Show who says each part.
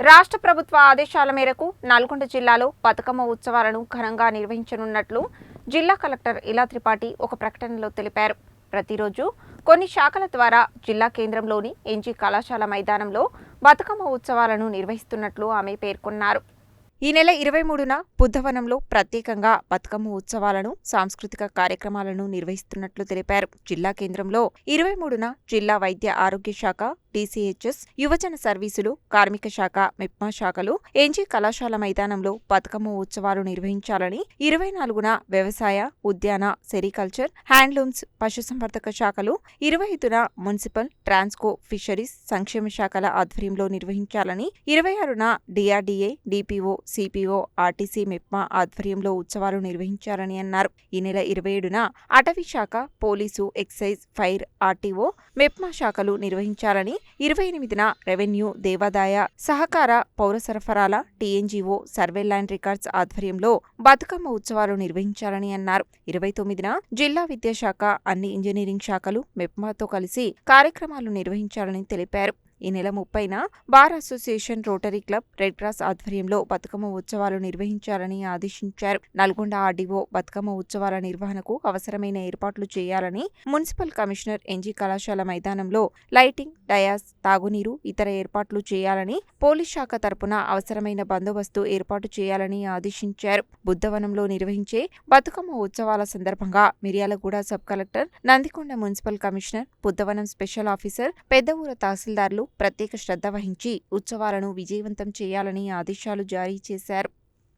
Speaker 1: రాష్ట్ర ప్రభుత్వ ఆదేశాల మేరకు నల్గొండ జిల్లాలో బతుకమ్మ ఉత్సవాలను ఘనంగా నిర్వహించనున్నట్లు జిల్లా కలెక్టర్ ఇలా త్రిపాఠి ఒక ప్రకటనలో తెలిపారు. ప్రతిరోజు కొన్ని శాఖల ద్వారా జిల్లా కేంద్రంలోని ఎన్జీ కళాశాల మైదానంలో బతుకమ్మ ఉత్సవాలను నిర్వహిస్తున్నట్లు ఆమె పేర్కొన్నారు. ఈ నెల ఇరవై మూడున బుద్ధవనంలో ప్రత్యేకంగా బతుకమ్మ ఉత్సవాలను సాంస్కృతిక కార్యక్రమాలను నిర్వహిస్తున్నట్లు తెలిపారు. జిల్లా కేంద్రంలో ఇరవై మూడున జిల్లా వైద్య ఆరోగ్య శాఖ డీసీహెచ్ఎస్ యువజన సర్వీసులు కార్మిక శాఖ మెప్మా శాఖలు ఎన్జీ కళాశాల మైదానంలో బతుకమ్మ ఉత్సవాలు నిర్వహించాలని ఇరవై నాలుగున వ్యవసాయ ఉద్యాన సెరికల్చర్ హ్యాండ్లూమ్స్ పశుసంవర్ధక శాఖలు ఇరవై ఐదున మున్సిపల్ ట్రాన్స్కో ఫిషరీస్ సంక్షేమ శాఖల ఆధ్వర్యంలో నిర్వహించాలని ఇరవై ఆరున DRDA DPO CPO RTC MEPMA ఆధ్వర్యంలో ఉత్సవాలు నిర్వహించాలని అన్నారు. ఈ నెల ఇరవై ఏడున అటవీ శాఖ police excise fire RTO MEPMA శాఖలు నిర్వహించాలని ఇరవై ఎనిమిదిన రెవెన్యూ దేవాదాయ సహకార పౌర సరఫరాల టీఎన్జీఓ సర్వే ల్యాండ్ రికార్డ్స్ ఆధ్వర్యంలో బతుకమ్మ ఉత్సవాలు నిర్వహించాలని అన్నారు. ఇరవై తొమ్మిదిన జిల్లా విద్యాశాఖ అన్ని ఇంజనీరింగ్ శాఖలు మెప్మాతో కలిసి కార్యక్రమాలు నిర్వహించాలని తెలిపారు. ఈ నెల ముప్పైన bar association rotary club red cross ఆధ్వర్యంలో బతుకమ్మ ఉత్సవాలు నిర్వహించాలని ఆదేశించారు. నల్గొండ ఆర్డీఓ బతుకమ్మ ఉత్సవాల నిర్వహణకు అవసరమైన ఏర్పాట్లు చేయాలని మున్సిపల్ కమిషనర్ ఎన్జీ కళాశాల మైదానంలో లైటింగ్ డయాస్ తాగునీరు ఇతర ఏర్పాట్లు చేయాలని పోలీస్ శాఖ తరపున అవసరమైన బందోబస్తు ఏర్పాటు చేయాలని ఆదేశించారు. బుద్ధవనంలో నిర్వహించే బతుకమ్మ ఉత్సవాల సందర్భంగా Miryalaguda sub collector Nandikonda municipal commissioner Buddhavanam special officer Peddaura తహసీల్దార్లు ప్రత్యేక శ్రద్ధ వహించి ఉత్సవాలను విజయవంతం చేయాలని ఆదేశాలు జారీ చేశారు.